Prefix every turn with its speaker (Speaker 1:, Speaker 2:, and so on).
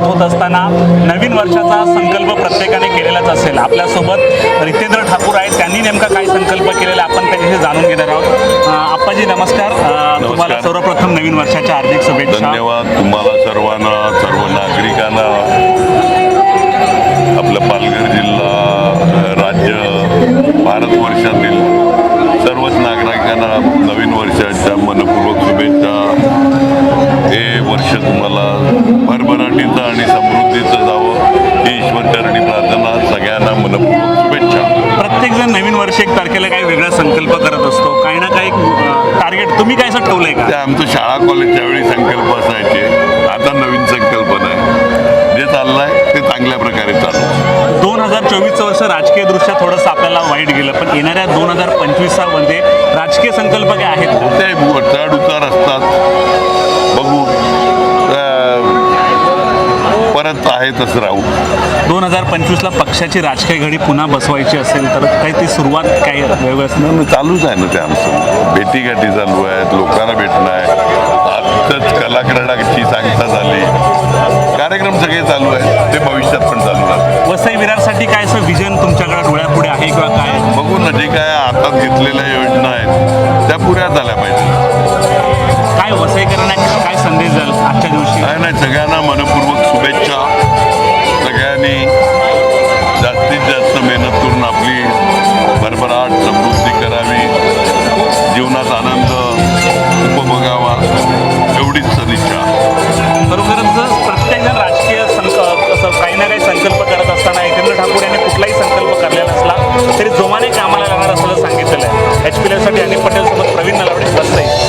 Speaker 1: सुरुवात होत असताना नवीन वर्षाचा संकल्प प्रत्येकाने केलेलाच असेल. आपल्यासोबत रितेंद्र ठाकूर आहेत. त्यांनी नेमका काय संकल्प केलेला आपण त्यांच्याशी जाणून घेणार आहोत. आप्पाजी नमस्कार. तुम्हाला सर्वप्रथम नवीन वर्षाच्या हार्दिक शुभेच्छा.
Speaker 2: धन्यवाद. तुम्हाला सर्वांना सर्व नागरिकांना. आपलं पालघर जिल्हा राज्य भारतवर्षातील सर्वच नागरिकांना नवीन वर्षाच्या मनपूर्वक शुभेच्छा. आणि समृद्धीचं जावं ही ईश्वरचरणी प्रार्थना सगळ्यांना मनपूर्वक शुभेच्छा.
Speaker 1: प्रत्येक जण नवीन वर्ष एक तारखेला काही वेगळा संकल्प करत असतो. काही ना काही टार्गेट तुम्ही काय असं ठेवलंय का?
Speaker 2: ते आमचं शाळा कॉलेजच्या वेळी संकल्प असायचे. आता नवीन संकल्पना आहे जे चाललंय ते चांगल्या प्रकारे चाललं
Speaker 1: दोन हजार चोवीसचं वर्ष राजकीय दृष्ट्या थोडंसं आपल्याला वाईट गेलं पण येणाऱ्या दोन हजार पंचवीसमध्ये राजकीय संकल्प काय आहेत?
Speaker 2: ते परत आहे तसं राहू.
Speaker 1: दोन हजार पंचवीसला पक्षाची राजकीय घडी पुन्हा बसवायची असेल तर काही ती सुरुवात
Speaker 2: नाही, नाही, चालूच आहे ना ते आमचं. भेटीगाठी चालू आहेत लोकांना भेटणं आहे. आजच कलाकारणाची सांगता झाली. कार्यक्रम सगळे चालू आहेत ते भविष्यात पण चालू राहतील.
Speaker 1: वसई विरारसाठी काय असं विजन तुमच्याकडे डोळ्यापुढे आहे किंवा काय?
Speaker 2: बघू ना जे काय हातात घेतलेल्या योजना आहेत त्या पुऱ्या झाल्या पाहिजे.
Speaker 1: काय वसईकरांना काय संदेश द्याल ॲक्टर्स सोबत प्रवीण नलावडे बसते